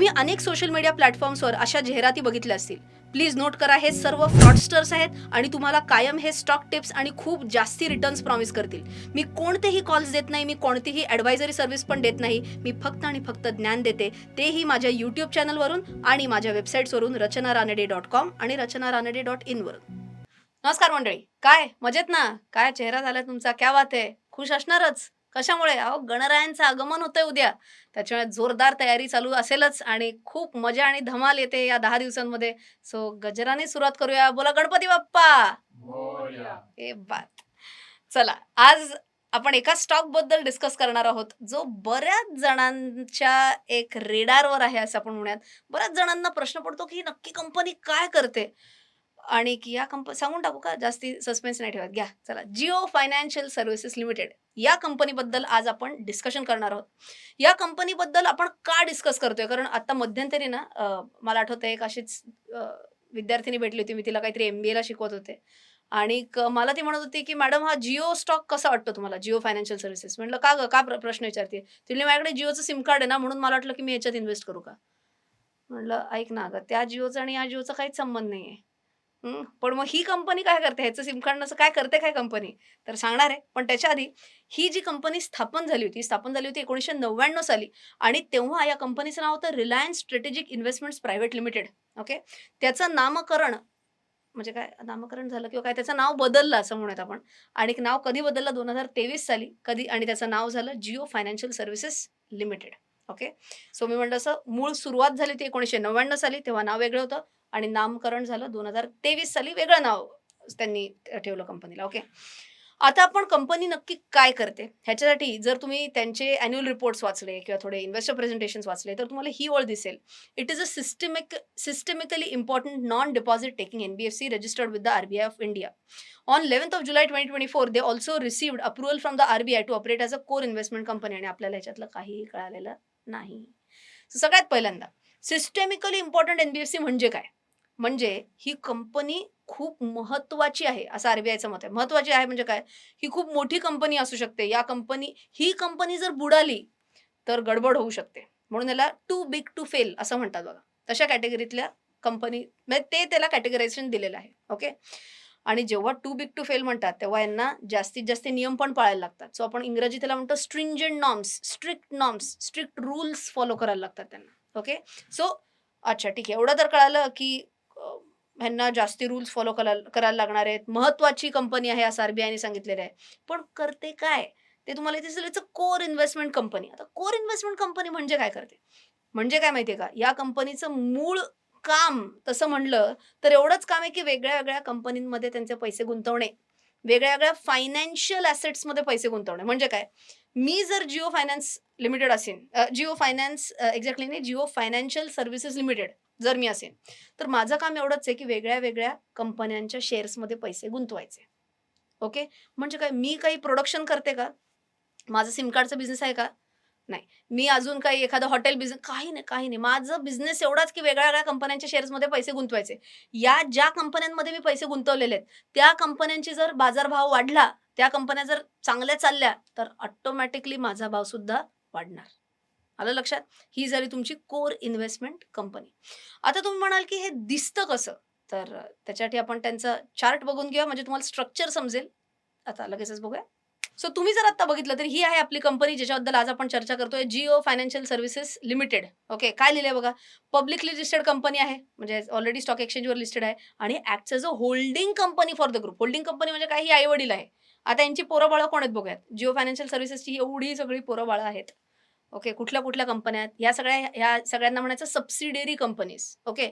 तुम्ही अनेक social media प्लॅटफॉर्म्सवर अशा जाहिराती बघितल्या असतील. प्लीज नोट करा हे सर्व फ्रॉडस्टर्स आहेत आणि तुम्हाला कायम हे स्टॉक टिप्स आणि खूप जास्ती रिटर्न्स प्रॉमिस करतील. मी कोणतेही कॉल्स देत नाही मी कोणतीही ॲडवायझरी सर्व्हिस पण देत नाही. मी फक्त आणि फक्त ज्ञान देते. तेही माझ्या यूट्यूब चॅनलवरून आणि माझ्या वेबसाईट्सवरून रचना रानडे डॉट कॉम आणि रचना रानडे डॉट इनवरून नमस्कार मंडळी. काय? मजेत ना? काय? चेहरा झाला तुमचा? क्या बात आहे खुश असणारच. कशामुळे? अहो गणरायांचं आगमन होतंय उद्या. त्याच्यामुळे जोरदार तयारी चालू असेलच आणि खूप मजा आणि धमाल येते या दहा दिवसांमध्ये. सो गजराने सुरुवात करूया. बोला गणपती बाप्पा! ए बात चला आज आपण एका स्टॉकबद्दल डिस्कस करणार आहोत जो बऱ्याच जणांच्या एक रेडारवर आहे असं आपण म्हणूयात. बऱ्याच जणांना प्रश्न पडतो की नक्की कंपनी काय करते? आणि की या कंप सांगून टाकू का? जास्ती सस्पेन्स नाही ठेवत. घ्या. चला. Jio financial services limited. या कंपनीबद्दल आज आपण डिस्कशन करणार आहोत. या कंपनीबद्दल आपण का डिस्कस करतोय? कारण आता मध्यंतरी ना मला आठवतं एक अशीच विद्यार्थिनी भेटली होती. मी तिला काहीतरी एम बी एला शिकवत होते. आणि मला ती म्हणत होती की मॅडम हा जिओ स्टॉक कसा वाटतो तुम्हाला? Jio financial services. म्हटलं का ग? का प्र- प्रश्न विचारते तिने माझ्याकडे जिओचं सिम कार्ड आहे ना म्हणून मला वाटलं की मी याच्यात इन्व्हेस्ट करू का? म्हटलं ऐक ना अगं त्या जिओचा आणि या जिओचा काहीच संबंध नाही आहे हं, पण मग ही कंपनी काय करते? ह्याचं सिम कार्ड नसं काय करते काय कंपनी तर सांगणार आहे. पण त्याच्या आधी ही जी कंपनी स्थापन झाली होती स्थापन झाली होती एकोणीसशे नव्याण्णव साली आणि तेव्हा या कंपनीचं नाव होतं Reliance strategic investments private limited okay त्याचं नामकरण म्हणजे काय? नामकरण झालं किंवा काय? त्याचं नाव बदललं असं म्हणूयात आपण. आणि नाव कधी बदललं? दोन हजार तेवीस साली कधी? आणि त्याचं नाव झालं Jio financial services limited okay? So मी म्हणलं असं मूळ सुरुवात झाली ती एकोणीसशे नव्याण्णव साली तेव्हा नाव वेगळं होतं आणि नामकरण झालं दोन हजार तेवीस साली वेगळं नाव त्यांनी ठेवलं कंपनीला ओके? आता आपण कंपनी नक्की काय करते? ह्याच्यासाठी जर तुम्ही त्यांचे अॅन्युअल रिपोर्ट्स वाचले किंवा थोडे इन्व्हेस्टर प्रेझेंटेशन वाचले तर तुम्हाला ही ओळ दिसेल. It is a systemic systemically important non deposit taking N B F C registered with the R B I of India on eleventh of July twenty twenty four they also received approval from the R B I to operate as a core investment company आणि आपल्याला ह्याच्यातलं काहीही कळालेलं नाही. सगळ्यात पहिल्यांदा systemically important N B F C म्हणजे काय? म्हणजे ही कंपनी खूप महत्वाची आहे असं आरबीआयचं मत आहे. महत्वाची आहे म्हणजे काय? ही खूप मोठी कंपनी असू शकते. या कंपनी ही कंपनी जर बुडाली तर गडबड होऊ शकते. म्हणून याला टू बिग टू फेल असं म्हणतात बघा. तशा कॅटेगरीतल्या कंपनी म्हणजे ते त्याला कॅटेगरायझेशन दिलेलं आहे. ओके आणि जेव्हा टू बिग टू फेल म्हणतात तेव्हा यांना जास्तीत जास्त नियम पण पाळायला लागतात. सो आपण इंग्रजी त्याला म्हणतो stringent norms strict norms strict rules follow करायला लागतात त्यांना. ओके सो अच्छा ठीक आहे. एवढं तर कळालं की ह्यांना जास्ती रूल्स फॉलो करायला करायला लागणार आहेत. महत्वाची कंपनी आहे असं आरबीआयने सांगितलेलं आहे. पण करते काय? ते तुम्हाला इथे it's a core investment company आता कोर इन्व्हेस्टमेंट कंपनी म्हणजे काय करते? म्हणजे काय माहितीये का? या कंपनीचं मूळ काम तसं म्हणलं तर एवढंच काम आहे की वेगळ्या वेगळ्या कंपनींमध्ये त्यांचे पैसे गुंतवणे वेगळ्या वेगळ्या फायनान्शियल ॲसेट्समध्ये पैसे गुंतवणे. म्हणजे काय? मी जर जिओ फायनान्स लिमिटेड असेन जिओ फायनान्स एक्झॅक्टली नाही जिओ फायनान्शियल सर्व्हिसेस लिमिटेड जर मी असेन तर माझं काम एवढंच आहे की वेगळ्या वेगळ्या कंपन्यांच्या शेअर्समध्ये पैसे गुंतवायचे. ओके? म्हणजे काय? मी काही प्रोडक्शन करते का? माझं सिम कार्डचा बिझनेस आहे का? नाही. मी अजून काही एखादं हॉटेल बिझनेस काही नाही काही नाही. माझं बिझनेस एवढाच की वेगळ्या वेगळ्या कंपन्यांच्या शेअर्समध्ये पैसे गुंतवायचे. या ज्या कंपन्यांमध्ये मी पैसे गुंतवलेले आहेत त्या कंपन्यांची जर बाजारभाव वाढला त्या कंपन्या जर चांगल्या चालल्या तर ऑटोमॅटिकली माझा भाव सुद्धा वाढणार. आलं लक्षात? ही झाली तुमची कोर इन्व्हेस्टमेंट कंपनी आता तुम्ही म्हणाल की हे दिसतं कसं? तर त्याच्यासाठी आपण त्यांचं चार्ट बघून घेऊया. म्हणजे तुम्हाला स्ट्रक्चर समजेल. आता लगेचच बघूया. सो तुम्ही जर आता बघितलं तर ही आहे आपली कंपनी ज्याच्याबद्दल आज आपण चर्चा करतोय Jio financial services limited okay काय लिहिलंय बघा? पब्लिकली लिस्टेड कंपनी आहे म्हणजे ऑलरेडी स्टॉक एक्सचेंजवर लिस्टेड आहे आणि act as a holding company for the group holding company म्हणजे काही आई वडील आहे. आता यांची पोरं बाळं कोण आहेत बघूयात? जिओ फायनान्शियल सर्व्हिसेसची एवढी सगळी पोरं बाळं आहेत. ओके कुठल्या कुठल्या कंपन्या आहेत? या सगळ्या ह्या सगळ्यांना म्हणायचं सबसिडेरी कंपनीज ओके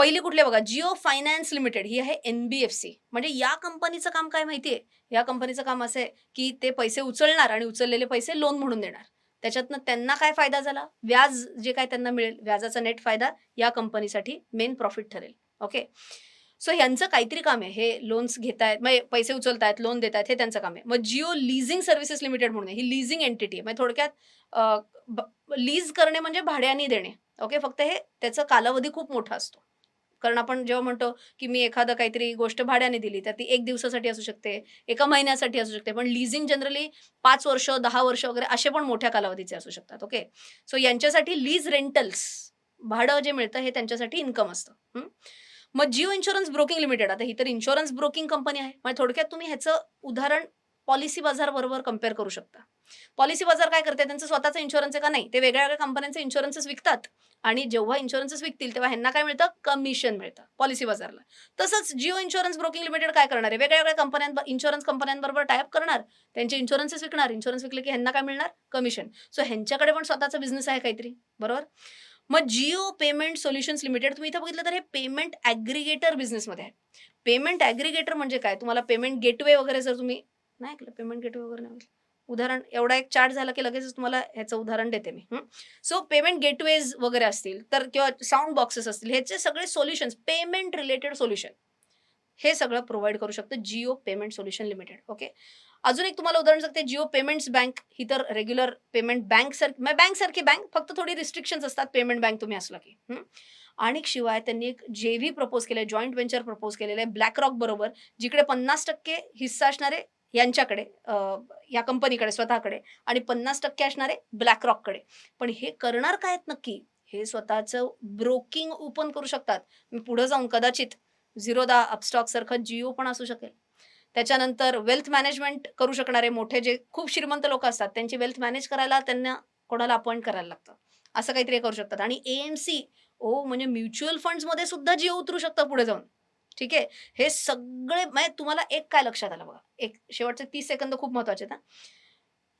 पहिली कुठली बघा जिओ फायनान्स लिमिटेड ही आहे एन बी एफ सी. म्हणजे या कंपनीचं काम काय माहितीये? या कंपनीचं काम असं आहे की ते पैसे उचलणार आणि उचललेले पैसे लोन म्हणून देणार. त्याच्यातनं त्यांना काय फायदा झाला? व्याज जे काय त्यांना मिळेल व्याजाचा नेट फायदा या कंपनीसाठी मेन प्रॉफिट ठरेल. ओके सो यांचं काहीतरी काम आहे. हे लोन्स घेतायत म्हणजे पैसे उचलतायत लोन देत आहेत हे त्यांचं काम आहे. मग जिओ लिझिंग सर्व्हिसेस लिमिटेड म्हणून आहे. ही लिझिंग एंटिटी आहे. म्हणजे थोडक्यात लीज करणे म्हणजे भाड्याने देणे. ओके फक्त हे त्याचा कालावधी खूप मोठा असतो. कारण आपण जेव्हा म्हणतो की मी एखादं काहीतरी गोष्ट भाड्याने दिली तर ती एक दिवसासाठी असू शकते एका महिन्यासाठी असू शकते पण लिझिंग जनरली पाच वर्ष दहा वर्ष वगैरे असे पण मोठ्या कालावधीचे असू शकतात ओके सो यांच्यासाठी लीज रेंटल्स भाडं जे मिळतं हे त्यांच्यासाठी इन्कम असतं मग जिओ इन्शुरन्स ब्रोकिंग लिमिटेड आता ही तर इन्शुरन्स ब्रोकिंग कंपनी आहे म्हणजे थोडक्यात तुम्ही ह्याचं उदाहरण पॉलिसी बाजार बरोबर कंपेअर करू शकता. पॉलिसी बाजार काय करते त्यांचं स्वतःचं इन्शुरन्स आहे का नाही? ते वेगळ्या वेगळ्या कंपन्यांचे इन्शुरन्सेस विकतात. आणि जेव्हा इन्शुरन्सेस विकतील तेव्हा ह्यांना काय मिळतं? कमिशन मिळतं. पॉलिसी बाजारला. तसंच जिओ इन्शुरन्स ब्रोकिंग लिमिटेड काय करणार आहे? वेगळ्या वेगळ्या कंपन्यां इन्शुरन्स कंपन्यांबरोबर टायअप करणार. त्यांचे इन्शुरन्सेस विकणार. इन्शुरन्स विकले की ह्यांना काय मिळणार? कमिशन सो ह्यांच्याकडे पण स्वतःचा बिझनेस आहे काहीतरी. बरोबर? मग जिओ पेमेंट सोल्युशन्स लिमिटेड तुम्ही इथं बघितलं तर हे पेमेंट ॲग्रिगेटर बिझनेसमध्ये आहे. पेमेंट ॲग्रिगेटर म्हणजे काय? तुम्हाला पेमेंट गेटवे वगैरे जर तुम्ही नाही ऐकलं पेमेंट गेटवे वगैरे नाही उदाहरण एवढा एक चार्ट झाला की लगेचच तुम्हाला ह्याचं उदाहरण देते मी. सो पेमेंट गेटवेज वगैरे असतील तर किंवा साऊंड बॉक्सेस असतील ह्याचे सगळे सोल्युशन्स पेमेंट रिलेटेड सोल्युशन हे सगळं प्रोव्हाइड करू शकतं Jio payment solution limited okay अजून एक तुम्हाला उदाहरण सांगते जिओ पेमेंट्स बँक ही तर रेग्युलर पेमेंट बँक सारखी बँक सारखी बँक फक्त थोडी रिस्ट्रिक्शन्स असतात पेमेंट बँक तुम्ही असला की आणि शिवाय त्यांनी एक जे व्ही प्रपोज केलं जॉईंट व्हेंचर प्रपोज केलेलं आहे ब्लॅक रॉक बरोबर जिकडे पन्नास टक्के हिस्सा असणारे यांच्याकडे या कंपनीकडे स्वतःकडे आणि पन्नास टक्के असणारे ब्लॅक रॉककडे पण हे करणार काय आहेत नक्की? हे स्वतःचं ब्रोकिंग ओपन करू शकतात. मी पुढे जाऊन कदाचित झिरोदा अपस्टॉक सारखं जिओ पण असू शकेल. त्याच्यानंतर वेल्थ मॅनेजमेंट करू शकणारे मोठे जे खूप श्रीमंत लोक असतात त्यांची वेल्थ मॅनेज करायला त्यांना कोणाला अपॉइंट करायला लागतं. असं काहीतरी करू शकतात. आणि एएमसी ओ म्हणजे म्युच्युअल फंड्समध्ये सुद्धा जिओ उतरू शकतं पुढे जाऊन. ठीक आहे? हे सगळे म्हणजे तुम्हाला एक काय लक्षात आलं बघा? एक शेवटचे तीस सेकंद खूप महत्त्वाचे आहेत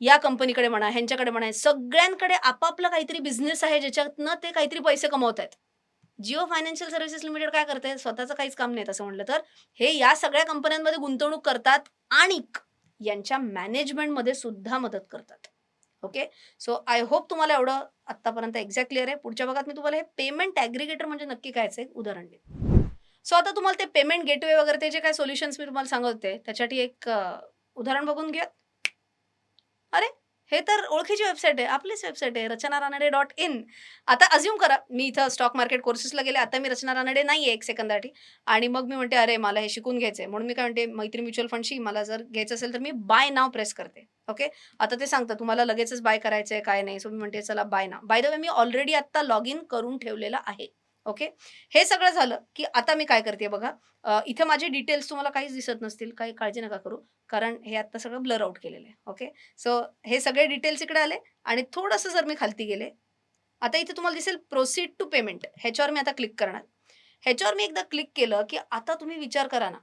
या कंपनीकडे म्हणा ह्यांच्याकडे म्हणा सगळ्यांकडे आपापला काहीतरी बिझनेस आहे ज्याच्यातनं ते काहीतरी पैसे कमवत आहेत जिओ फायनान्शियल सर्व्हिसेस लिमिटेड काय करते स्वतःचं काहीच काम नाही तसं म्हटलं तर हे या सगळ्या कंपन्यांमध्ये गुंतवणूक करतात आणि यांच्या मॅनेजमेंटमध्ये सुद्धा मदत करतात. ओके सो आय होप तुम्हाला एवढं आत्तापर्यंत एक्झॅक्ट क्लिअर आहे. पुढच्या भागात मी तुम्हाला हे पेमेंट ॲग्रिगेटर म्हणजे नक्की कायचं आहे? एक उदाहरण देईन. सो आता तुम्हाला ते पेमेंट गेटवे वगैरे ते जे काय सोल्युशन्स मी तुम्हाला सांगत होते त्याच्यासाठी एक उदाहरण बघून घ्या अरे हे तर ओळखीची वेबसाईट आहे आपलीच वेबसाईट आहे रचना रानडे डॉट इन आता अज्युम करा मी इथं स्टॉक मार्केट कोर्सेसला गेले आता मी रचना रानडे नाही आहे एक सेकंदासाठी. आणि मग मी म्हणते अरे मला हे शिकून घ्यायचं आहे म्हणून मी काय म्हणते मैत्री म्युच्युअल फंडशी मला जर घ्यायचं असेल तर मी बाय नाव प्रेस करते. ओके आता ते सांगतं तुम्हाला लगेचच बाय करायचं आहे काय नाही. सो मी म्हणते चला buy now by the way me already आत्ता लॉग इन करून ठेवलेलं आहे. ओके? हे सगळं झालं की आता मी काय करते बघा इथं माझे डिटेल्स तुम्हाला काहीच दिसत नसतील काही काळजी नका करू कारण हे आता सगळं ब्लर आउट केलेलं आहे ओके? सो हे सगळे डिटेल्स इकडे आले आणि थोडंसं जर मी खालती गेले आता इथे तुम्हाला दिसेल प्रोसीड टू पेमेंट ह्याच्यावर मी आता क्लिक करणार. ह्याच्यावर मी एकदा क्लिक केलं की आता तुम्ही विचार करा ना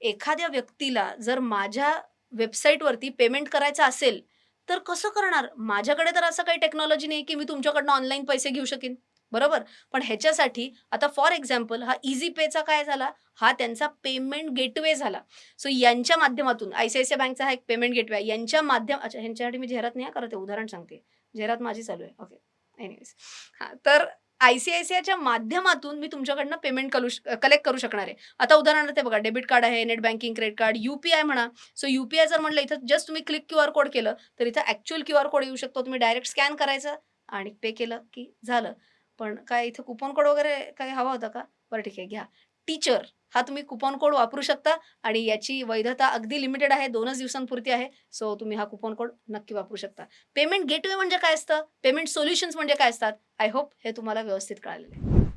एखाद्या व्यक्तीला जर माझ्या वेबसाईटवरती पेमेंट करायचं असेल तर कसं करणार? माझ्याकडे तर असं काही टेक्नॉलॉजी नाही की मी तुमच्याकडनं ऑनलाईन पैसे घेऊ शकेन. बरोबर? पण ह्याच्यासाठी आता फॉर एक्झाम्पल हा इझी पेचा काय झाला? हा त्यांचा पेमेंट गेटवे झाला. सो यांच्या माध्यमातून आय सी आय सी बँकचा हा एक पेमेंट गेटवे आहे. यांच्या माध्यम अच्छा ह्यांच्यासाठी मी जाहिरात नाही करत. आहे उदाहरण सांगते. जाहिरात माझी चालू आहे. ओके एनिवेज हां तर आय सी आय सी आयच्या माध्यमातून मी तुमच्याकडनं पेमेंट करू कलेक्ट करू शकणार आहे. आता उदाहरणार्थ बघा डेबिट कार्ड आहे net banking credit card UPI म्हणा. सो युपीआय जर म्हणलं इथं जस्ट तुम्ही क्लिक क्यू आर कोड केलं तर इथं ॲक्च्युअल क्यू आर कोड येऊ शकतो. तुम्ही डायरेक्ट स्कॅन करायचं आणि पे केलं की झालं. पण काय इथं कुपन कोड वगैरे काय हवा होता का? बरं ठीक आहे घ्या. टीचर हा तुम्ही कुपन कोड वापरू शकता आणि याची वैधता अगदी लिमिटेड आहे दोनच दिवसांपुरती आहे. सो तुम्ही हा कुपन कोड नक्की वापरू शकता. पेमेंट गेटवे म्हणजे काय असतं? पेमेंट सोल्युशन्स म्हणजे काय असतात? आय होप हे तुम्हाला व्यवस्थित कळालेलं आहे.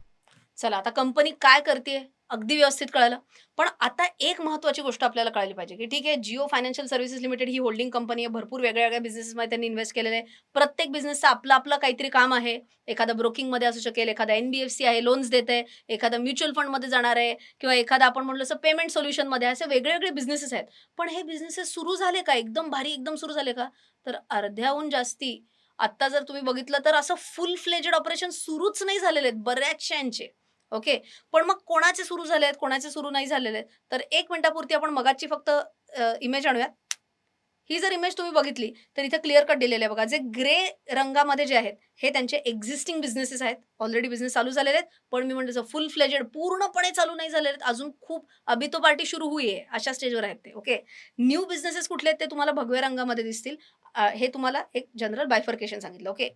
चला आता कंपनी काय करते अगदी व्यवस्थित कळलं. पण आता एक महत्वाची गोष्ट आपल्याला कळली पाहिजे की ठीक आहे जिओ फायनान्शियल सर्व्हिसेस लिमिटेड ही होल्डिंग कंपनी आहे भरपूर वेगळ्या वेगळ्या बिझनेसमध्ये त्यांनी इन्व्हेस्ट केलेले आहे. प्रत्येक बिझनेसचं आपलं आपलं काहीतरी काम आहे. एखादं ब्रोकिंगमध्ये असू शकेल एखादा एन बी एफ सी आहे लोन्स देत आहे एखादा म्युच्युअल फंडमध्ये जाणार आहे किंवा एखादा आपण म्हणलं असं पेमेंट सोल्युशनमध्ये असे वेगळे वेगळे बिझनेसेस आहेत. पण हे बिझनेसेस सुरू झाले का? एकदम भारी एकदम सुरू झाले का? तर अर्ध्याहून जास्ती आत्ता जर तुम्ही बघितलं तर असं फुल फ्लेजेड ऑपरेशन सुरूच नाही झालेले आहेत बऱ्याचशांचे ओके? पण मग कोणाचे सुरू झाले आहेत कोणाचे सुरू नाही झालेले आहेत? तर एक मिनिटापुरती आपण मगाची फक्त इमेज आणूयात. ही जर इमेज तुम्ही बघितली तर इथे क्लिअर कट दिलेले आहे बघा. जे ग्रे रंगामध्ये जे आहेत हे त्यांचे एक्झिस्टिंग बिझनेसेस आहेत. ऑलरेडी बिझनेस चालू झालेले आहेत पण मी म्हणतो फुल फ्लेजेड पूर्णपणे चालू नाही झालेले आहेत. अजून खूप अभि तो पार्टी सुरू हुई आहे अशा स्टेजवर आहेत ते ओके न्यू बिझनेसेस कुठले आहेत ते तुम्हाला भगव्या रंगामध्ये दिसतील. हे तुम्हाला एक जनरल बायफर्केशन सांगितलं ओके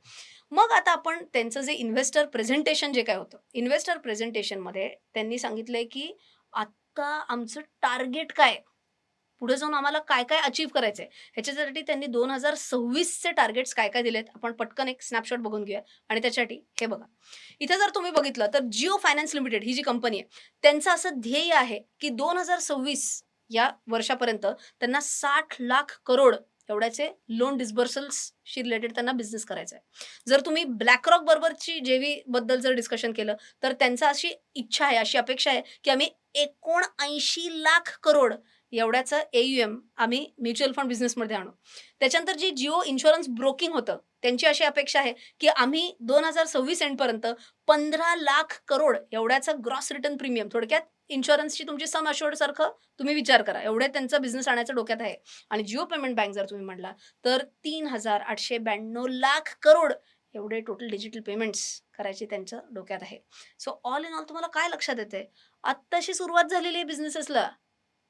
मग आता आपण त्यांचं जे इन्व्हेस्टर प्रेझेंटेशन जे काय होतं इन्व्हेस्टर प्रेझेंटेशनमध्ये त्यांनी सांगितलंय की आत्ता आमचं टार्गेट काय आहे? पुढे जाऊन आम्हाला काय काय अचीव्ह करायचंय? ह्याच्यासाठी त्यांनी दोन हजार सव्वीसचे टार्गेट्स काय काय दिलेत? आपण पटकन एक स्नॅपशॉट बघून घेऊया. आणि त्याच्यासाठी हे बघा. इथे जर तुम्ही बघितलं तर जिओ फायनान्स लिमिटेड ही जी कंपनी आहे त्यांचं असं ध्येय आहे की दोन हजार सव्वीस या वर्षापर्यंत त्यांना साठ लाख करोड एवढ्याचे लोन डिस्बर्सल्सशी रिलेटेड त्यांना बिझनेस करायचा आहे. जर तुम्ही ब्लॅकरॉक बरोबरची जेवी बद्दल जर डिस्कशन केलं तर त्यांचा अशी इच्छा आहे अशी अपेक्षा आहे की आम्ही एकोणऐंशी लाख करोड एवढ्याचं एम आम्ही म्युच्युअल फंड बिझनेसमध्ये आणू. त्याच्यानंतर जी जिओ इन्शुरन्स ब्रोकिंग होतं त्यांची अशी अपेक्षा आहे की आम्ही दोन हजार सव्वीस एंडपर्यंत पंधरा लाख करोड एवढ्याचं ग्रॉस रिटर्न प्रीमियम थोडक्यात इन्शुरन्सची तुमची सम अशोर्ड सारखं तुम्ही विचार करा. एवढे त्यांचा बिझनेस आणायचं डोक्यात आहे. आणि जिओ पेमेंट बँक जर तुम्ही म्हणला तर तीन हजार आठशे ब्याण्णव लाख करोड एवढे टोटल डिजिटल पेमेंट्स करायचे त्यांच्या डोक्यात आहे. सो ऑल इन ऑल तुम्हाला काय लक्षात येते आत्ताशी सुरुवात झालेली आहे बिझनेसेसला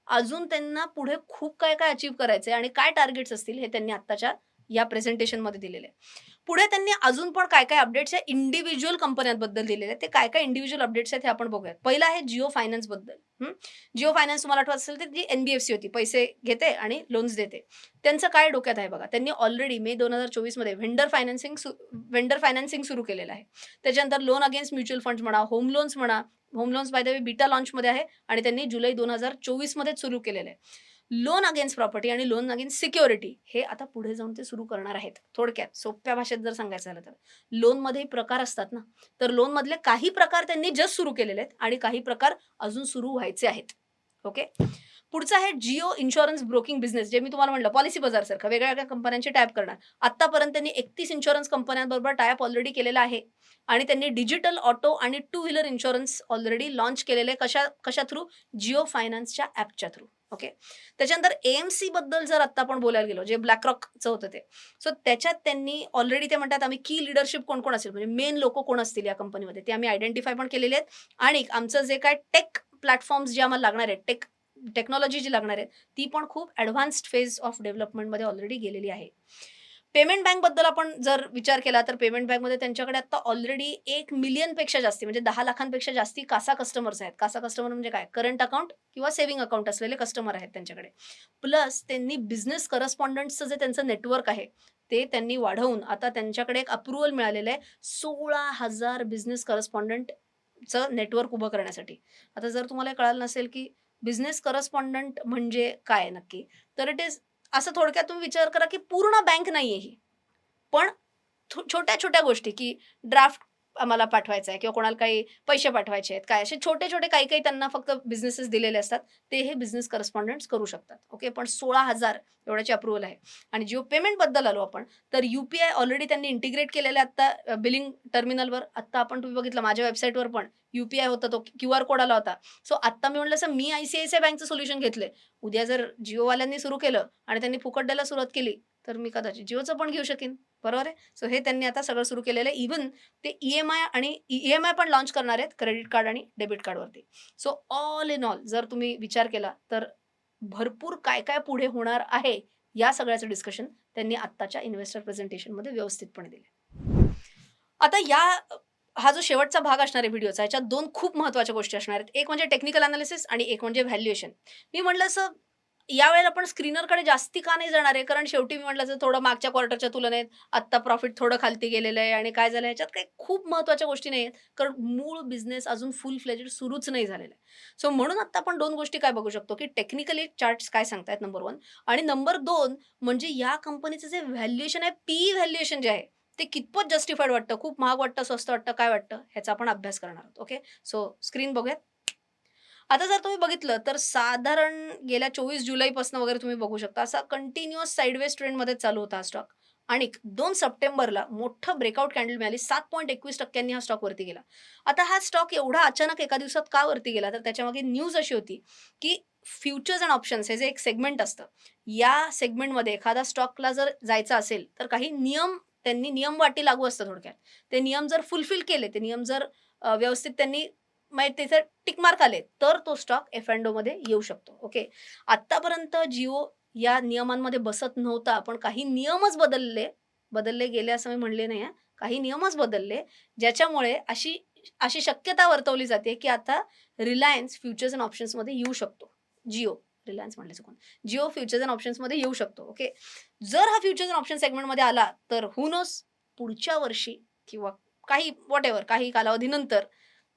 अजून त्यांना पुढे खूप काय काय अचीव्ह करायचे आणि काय टार्गेट्स असतील हे त्यांनी आत्ताच्या या प्रेझेंटेशनमध्ये दिलेले आहे. पुढे त्यांनी अजून पण काय काय अपडेट्स या इंडिव्हिज्युअल कंपन्यांबद्दल दिलेले आहेत. ते काय काय इंडिव्हिज्युअल अपडेट्स आहेत हे आपण बघूयात. पहिलं आहे जिओ फायनान्सबद्दल. जिओ फायनान्स तुम्हाला आठवत असेल तर जी एनबीएफसी होती. पैसे घेते आणि लोन्स देते. त्यांचं काय डोक्यात आहे बघा? त्यांनी ऑलरेडी मे दोन हजार चोवीसमध्ये व्हेंडर फायनान्सिंग व्हेंडर फायनान्सिंग सुरू केलेलं आहे. त्याच्यानंतर लोन अगेन्स्ट म्युच्युअल फंड म्हणा होम लोन्स म्हणा home loans by the way beta लॉन्चमध्ये आहे आणि त्यांनी जुलै दोन हजार चोवीसमध्येच सुरू केलेलं आहे. लोन अगेन्स्ट प्रॉपर्टी आणि लोन अगेन्स्ट सिक्युरिटी हे आता पुढे जाऊन ते सुरू करणार आहेत. थोडक्यात सोप्या भाषेत जर सांगायचं झालं तर. लोनमध्ये प्रकार असतात ना. तर लोनमधले काही प्रकार त्यांनी जस्ट सुरू केलेले आहेत आणि काही प्रकार अजून सुरू व्हायचे आहेत. ओके पुढचं आहे जिओ इन्शुरन्स ब्रोकिंग बिझनेस जे मी तुम्हाला म्हणलं पॉलिसी बाजार सारखं. वेगळ्या वेगळ्या कंपन्यांचे टॅप करणार. आतापर्यंत त्यांनी एकतीस इन्शुरन्स कंपन्यांबरोबर टायप ऑलरेडी केलेला आहे. आणि त्यांनी डिजिटल ऑटो आणि two wheeler insurance already launch केलेले कशा कशा थ्रू जिओ फायनान्सच्या ॲपच्या थ्रू ओके? त्याच्यानंतर एएमसी बद्दल जर आता आपण बोलायला गेलो जे ब्लॅक रॉकचं होतं ते. सो त्याच्यात त्यांनी ऑलरेडी ते म्हणतात आम्ही की लिडरशिप कोण कोण असेल? म्हणजे मेन लोक कोण असतील या कंपनीमध्ये ते आम्ही आयडेंटिफाय पण केलेले आहेत. आणि आमचं जे काय टेक प्लॅटफॉर्म्स जे आम्हाला लागणार आहेत टेक टेक्नॉलॉजी जी लागणार आहेत ती पण खूप ॲडव्हान्स्ड फेज ऑफ डेव्हलपमेंटमध्ये ऑलरेडी गेलेली आहे. पेमेंट बँकबद्दल आपण जर विचार केला तर पेमेंट बँकमध्ये त्यांच्याकडे आता ऑलरेडी एक मिलियनपेक्षा जास्ती म्हणजे दहा लाखांपेक्षा जास्ती कासा कस्टमर्स आहेत. कासा कस्टमर म्हणजे काय? करंट अकाउंट किंवा सेव्हिंग अकाउंट असलेले कस्टमर आहेत त्यांच्याकडे. प्लस त्यांनी बिझनेस करस्पॉन्डंटचं जे त्यांचं नेटवर्क आहे ते त्यांनी वाढवून आता त्यांच्याकडे एक अप्रुव्हल मिळालेलं आहे सोळा हजार बिझनेस करस्पॉन्डंटचं नेटवर्क उभं करण्यासाठी. आता जर तुम्हाला कळालं नसेल की बिझनेस करस्पॉन्डंट म्हणजे काय नक्की? तर इट इज असं थोडक्यात तुम्ही विचार करा की पूर्ण बँक नाही आहे ही. पण छोट्या छोट्या गोष्टी की ड्राफ्ट आम्हाला पाठवायचं आहे किंवा कोणाला काही पैसे पाठवायचे आहेत काय असे छोटे छोटे काही काही त्यांना फक्त बिझनेसेस दिलेले असतात ते हे बिझनेस करस्पॉन्डंट्स करू शकतात. ओके पण सोळा हजार एवढ्याची अप्रुव्हल आहे. आणि जिओ पेमेंटबद्दल आलो आपण तर यू पी आय ऑलरेडी त्यांनी इंटिग्रेट केलेलं आहे आत्ता बिलिंग टर्मिनलवर आत्ता आपण तुम्ही बघितलं माझ्या वेबसाईटवर पण यू पी आय होता तो क्यू आर कोड आला होता. सो आत्ता मी म्हटलं असं मी I C I C I बँकचं solution घेतलंय. उद्या जर जिओवाल्यांनी सुरू केलं आणि त्यांनी फुकट द्यायला सुरुवात केली तर मी कदाचित जिओचं पण घेऊ शकेन. बरोबर आहे? सो हे त्यांनी आता सगळं सुरू केलेलं आहे. इव्हन ते ई एम आय आणि ई एम आय पण लॉन्च करणार आहेत क्रेडिट कार्ड आणि डेबिट कार्डवरती सो ऑल इन ऑल जर तुम्ही विचार केला तर भरपूर काय काय पुढे होणार आहे या सगळ्याचं डिस्कशन त्यांनी आत्ताच्या इन्व्हेस्टर प्रेझेंटेशनमध्ये व्यवस्थितपणे दिले आता या हा जो शेवटचा भाग असणार आहे व्हिडिओचा याच्यात दोन खूप महत्त्वाच्या गोष्टी असणार आहेत. एक म्हणजे टेक्निकल अनालिसिस आणि एक म्हणजे व्हॅल्युएशन मी म्हटलं असं यावेळेला आपण स्क्रीनरकडे जास्ती का नाही जाणार आहे? कारण शेवटी मी म्हटलं थोडं मागच्या क्वार्टरच्या तुलनेत आत्ता प्रॉफिट थोडं खालती गेलेलं आहे आणि काय झालं ह्याच्यात काही खूप महत्त्वाच्या गोष्टी नाही आहेत कारण मूळ बिझनेस अजून फुल फ्लेजेड सुरूच नाही झालेला आहे. सो म्हणून आत्ता आपण दोन गोष्टी काय बघू शकतो की टेक्निकली चार्ट्स काय सांगतायत नंबर वन आणि नंबर दोन म्हणजे या कंपनीचं जे व्हॅल्युएशन आहे पी व्हॅल्युएशन जे आहे ते कितपत जस्टिफाईड वाटतं? खूप महाग वाटतं स्वस्त वाटतं काय वाटतं? ह्याचा आपण अभ्यास करणार आहोत ओके सो स्क्रीन बघूयात. आता जर तुम्ही बघितलं तर साधारण गेल्या चोवीस जुलैपासून वगैरे तुम्ही बघू शकता असा कंटिन्युअस साईडवेज ट्रेंडमध्ये चालू होता हा स्टॉक आणि दोन सप्टेंबरला मोठं ब्रेकआउट कॅन्डल मिळाली सात पॉईंट एकवीस टक्क्यांनी हा स्टॉक वरती गेला. आता हा स्टॉक एवढा अचानक एका दिवसात का वरती गेला? तर त्याच्यामागे न्यूज अशी होती की फ्युचर्स अँड ऑप्शन्स हे जे एक सेगमेंट असतं या सेगमेंटमध्ये एखादा स्टॉकला जर जायचं असेल तर काही नियम त्यांनी नियम वाटी लागू असतं थोडक्यात. ते नियम जर फुलफिल केले ते नियम जर व्यवस्थित त्यांनी म्हणजे त्याचे टिकमार्क आले तर तो स्टॉक एफ अँडमध्ये येऊ शकतो. ओके आतापर्यंत जिओ या नियमांमध्ये बसत नव्हता. पण काही नियमच बदलले बदलले गेले असं मी म्हणले नाही काही नियमच बदलले ज्याच्यामुळे अशी अशी शक्यता वर्तवली जाते की आता रिलायन्स फ्युचर्स अँड ऑप्शन्समध्ये येऊ शकतो. जिओ रिलायन्स म्हणले चुकून. जिओ फ्युचर्स अँड ऑप्शन्समध्ये येऊ शकतो. ओके जर हा फ्युचर्स अँड ऑप्शन सेगमेंटमध्ये आला तर हु नोस पुढच्या वर्षी किंवा काही वॉट एव्हर काही कालावधीनंतर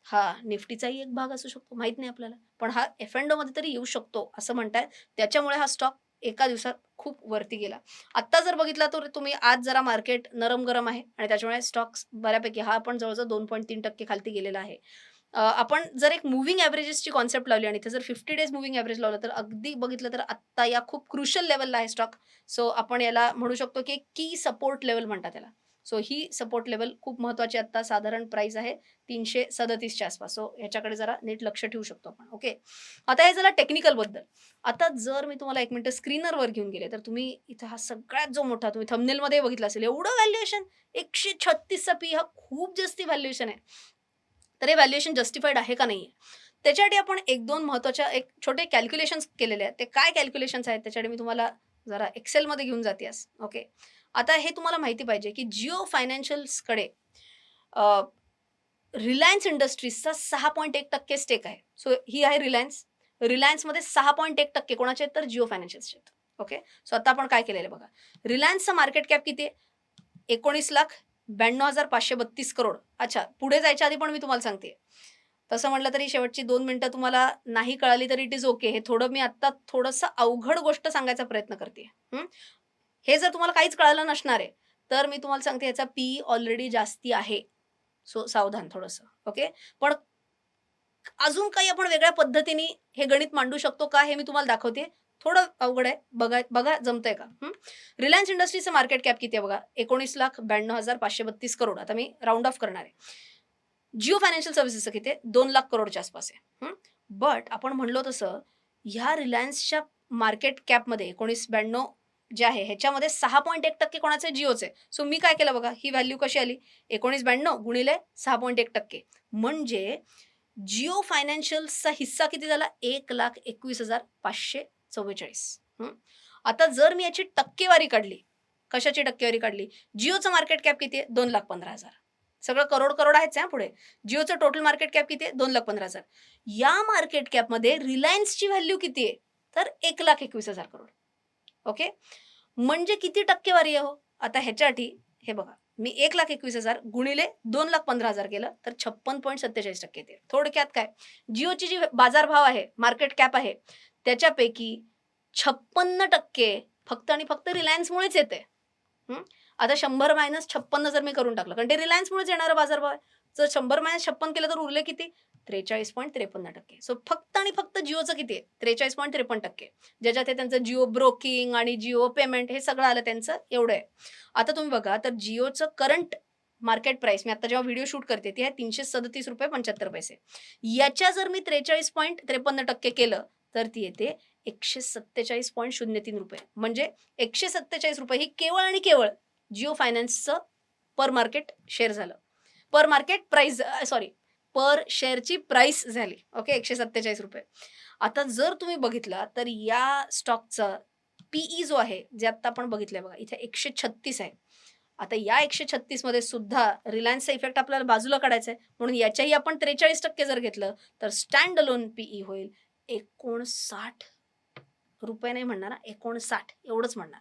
हा निफ्टीचाही एक भाग असू शकतो माहीत नाही आपल्याला. पण हा एफ एनमध्ये तरी येऊ शकतो असं म्हणताय. त्याच्यामुळे हा स्टॉक एका दिवसात खूप वरती गेला. आत्ता जर बघितला तर तुम्ही आज जरा मार्केट नरम गरम आहे आणि त्याच्यामुळे स्टॉक्स बऱ्यापैकी हा पण जवळजवळ दोन पॉईंट तीन टक्के खालती गेलेला आहे. आपण जर एक मुव्हिंग ॲव्हरेजेसची कॉन्सेप्ट लावली आणि इथे जर फिफ्टी डेज मुव्हिंग ॲव्हरेज लावलं तर अगदी बघितलं तर आत्ता या खूप क्रुशल लेवलला आहे स्टॉक सो आपण याला म्हणू शकतो की की सपोर्ट लेवल म्हणतात त्याला सो ही सपोर्ट लेवल खूप महत्वाची आता साधारण प्राइस आहे तीनशे सदतीसच्या आसपास. सो ह्याच्याकडे जरा नीट लक्ष ठेवू शकतो आपण. ओके आता हे झालं टेक्निकलबद्दल. आता जर मी तुम्हाला एक मिनिट स्क्रीनरवर घेऊन गेले तर तुम्ही इथं हा सगळ्यात जो मोठा तुम्ही थंबनेलमध्ये बघितला असेल एवढं व्हॅल्युएशन एकशे छत्तीसचा पी हा खूप जास्ती व्हॅल्युएशन आहे. तर हे व्हॅल्युएशन जस्टिफाईड आहे का नाही त्याच्यासाठी आपण एक दोन महत्त्वाच्या एक छोटे कॅल्क्युलेशन्स केलेले आहेत. ते काय कॅल्क्युलेशन्स आहेत? त्याच्यासाठी मी तुम्हाला जरा एक्सेलमध्ये घेऊन जाते ओके आता हे तुम्हाला माहिती पाहिजे की जिओ फायनान्शियल्सकडे रिलायन्स इंडस्ट्रीजचा सहा पॉईंट एक टक्के स्टेक आहे. सो ही आहे रिलायन्स. रिलायन्समध्ये सहा पॉईंट एक टक्के. कोणाचे आहेत तर जिओ फायनान्शियल्सचे आहेत. ओके? सो आता आपण काय केलेलं बघा. रिलायन्सचा मार्केट कॅप किती आहे? एकोणीस लाख ब्याण्णव हजार पाचशे बत्तीस करोड. अच्छा पुढे जायच्या आधी पण मी तुम्हाला सांगते. तसं म्हटलं तरी शेवटची दोन मिनटं तुम्हाला नाही कळाली तरी इट इज ओके हे थोडं मी आत्ता थोडंसं अवघड गोष्ट सांगायचा प्रयत्न करते. हे जर तुम्हाला काहीच कळालं नसणार आहे तर मी तुम्हाला सांगते याचा पी ऑलरेडी जास्ती आहे. सो सावधान थोडंसं ओके पण अजून काही आपण वेगळ्या पद्धतीने हे गणित मांडू शकतो का हे मी तुम्हाला दाखवते. थोडं अवघड आहे बघा बघा जमतंय का? रिलायन्स इंडस्ट्रीचं मार्केट कॅप किती आहे बघा? एकोणीस लाख ब्याण्णव हजार पाचशे बत्तीस करोड. आता मी राऊंड ऑफ करणार आहे. जिओ फायनान्शियल सर्व्हिसेसचं किती आहे? दोन लाख करोडच्या आसपास आहे. बट आपण म्हणलो तसं ह्या रिलायन्सच्या मार्केट कॅपमध्ये एकोणीस ब्याण्णव जे आहे ह्याच्यामध्ये सहा पॉईंट एक टक्के कोणाचे? जिओचे. सो मी काय केलं बघा? ही व्हॅल्यू कशी आली? एकोणीस ब्याण्णव गुणिले सहा पॉईंट एक टक्के. म्हणजे जिओ फायनान्शियलचा हिस्सा किती झाला? एक लाख एकवीस हजार पाचशे चव्वेचाळीस. आता जर मी याची टक्केवारी काढली कशाची टक्केवारी काढली? जिओचं मार्केट कॅप किती आहे? दोन लाख पंधरा हजार. सगळं करोड करोड आहेच आहे पुढे. जिओचं टोटल मार्केट कॅप किती आहे? दोन लाख पंधरा हजार. या मार्केट कॅपमध्ये रिलायन्सची व्हॅल्यू किती आहे? तर एक लाख एकवीस हजार करोड. ओके? म्हणजे किती टक्केवारी आहे हो? आता ह्याच्यासाठी हे बघा मी एक लाख एकवीस हजार गुणिले दोन लाख पंधरा हजार केलं तर छप्पन पॉईंट सत्तेचाळीस टक्के येते. थोडक्यात काय? जिओची जी बाजारभाव आहे मार्केट कॅप आहे त्याच्यापैकी छप्पन्न टक्के फक्त आणि फक्त रिलायन्समुळेच येते. आता शंभर मायनस छप्पन्न जर मी करून टाकलं कारण ते रिलायन्समुळेच येणारा बाजारभाव आहे. जर शंभर मायनस छप्पन केलं तर उरले किती? त्रेचाळीस पॉईंट त्रेपन्न टक्के. सो फक्त आणि फक्त जिओचं किती आहे? त्रेचाळीस पॉईंट त्रेपन्न टक्के. ज्याच्यात हे त्यांचं जिओ ब्रोकिंग आणि जिओ पेमेंट हे सगळं आलं त्यांचं एवढं आहे. आता तुम्ही बघा तर जिओचं करंट मार्केट प्राइस मी आता जेव्हा व्हिडिओ शूट करते ती आहे तीनशे सदतीस रुपये पंच्याहत्तर पैसे. याच्या जर मी त्रेचाळीस पॉईंट त्रेपन्न टक्के केलं तर ती येते एकशे सत्तेचाळीस पॉईंट शून्य तीन रुपये. म्हणजे एकशे सत्तेचाळीस रुपये ही केवळ आणि केवळ जिओ फायनान्सचं पर मार्केट शेअर झालं. Per market price sorry per शेअरची प्राइस झाली. ओके? एकशे सत्तेचाळीस रुपये. आता जर तुम्ही बघितला तर या स्टॉकचा पीई जो आहे जे आता आपण बघितलंय बघा इथे एकशे छत्तीस आहे. आता या एकशे छत्तीसमध्ये सुद्धा रिलायन्सचा इफेक्ट आपल्याला बाजूला काढायचा आहे. म्हणून याच्याही आपण त्रेचाळीस टक्के जर घेतलं तर स्टँड अलोन पीई होईल एकोणसाठ रुपये नाही म्हणणार एकोणसाठ. एवढंच म्हणणार.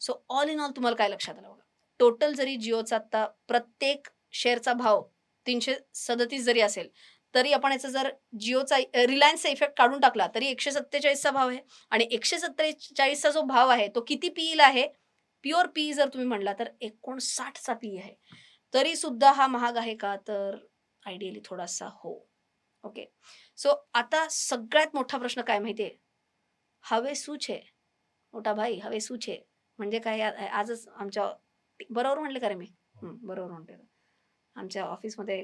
सो ऑल इन ऑल तुम्हाला काय लक्षात आलं बघा? टोटल जरी जिओचा आता प्रत्येक शेअरचा भाव तीनशे सदतीस जरी असेल तरी आपण याचा जर जिओचा रिलायन्सचा इफेक्ट काढून टाकला तरी एकशे सत्तेचाळीसचा भाव आहे. आणि एकशे सत्तेचाळीसचा जो भाव आहे तो किती पीईला आहे? प्युअर पी जर तुम्ही म्हणला तर एकोणसाठचा पी आहे. तरी सुद्धा हा महाग आहे का? तर आयडियली थोडासा हो. ओके सो आता सगळ्यात मोठा प्रश्न काय माहितीये हवे सूच आहे. मोठा भाई हवे सूच आहे. म्हणजे काय? आजच आमच्या बरोबर म्हणले का रे मी? हं, बरोबर म्हणते आमच्या ऑफिसमध्ये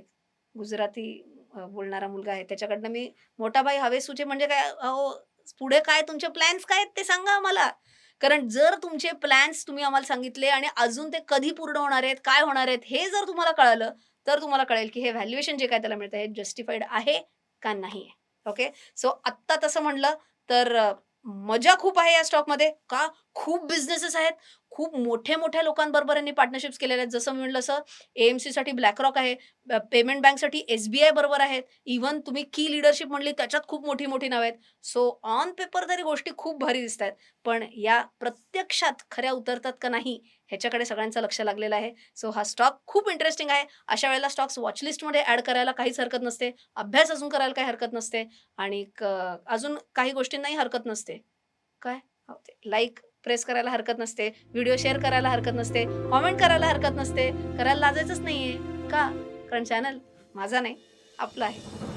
गुजराती बोलणारा मुलगा आहे. त्याच्याकडनं मी मोठा भाई हवे म्हणजे काय अहो पुढे काय तुमचे प्लॅन्स काय आहेत ते सांगा आम्हाला. कारण जर तुमचे प्लॅन्स तुम्ही आम्हाला सांगितले आणि अजून ते कधी पूर्ण होणार आहेत काय होणार आहेत हे जर तुम्हाला कळालं तर तुम्हाला कळेल की हे व्हॅल्युएशन जे काय त्याला मिळतं हे जस्टिफाईड आहे का नाही ओके सो आत्ता तसं म्हणलं तर मजा खूप आहे या स्टॉकमध्ये. का? खूप बिझनेसेस आहेत. खूप मोठ्या मोठ्या लोकांबरोबर यांनी पार्टनरशिप्स केलेल्या आहेत. जसं मी म्हटलं असं एएमसी साठी ब्लॅकरॉक आहे. पेमेंट बँकसाठी एस बी आय बरोबर आहेत. इव्हन तुम्ही की लिडरशिप म्हणली त्याच्यात खूप मोठी मोठी नावं आहेत. सो ऑन पेपर तरी गोष्टी खूप भारी दिसत आहेत पण या प्रत्यक्षात खऱ्या उतरतात का नाही ह्याच्याकडे सगळ्यांचं लक्ष लागलेलं आहे. सो हा स्टॉक खूप इंटरेस्टिंग आहे. अशा वेळेला स्टॉक्स वॉचलिस्टमध्ये ॲड करायला काहीच हरकत नसते. अभ्यास अजून करायला काही हरकत नसते. आणि अजून काही गोष्टींनाही हरकत नसते. काय? लाईक प्रेस करायला हरकत नसते. व्हिडिओ शेअर करायला हरकत नसते. कॉमेंट करायला हरकत नसते. करायला लाजायचंच नाही आहे का? कारण चॅनल माझा नाही. आपला आहे.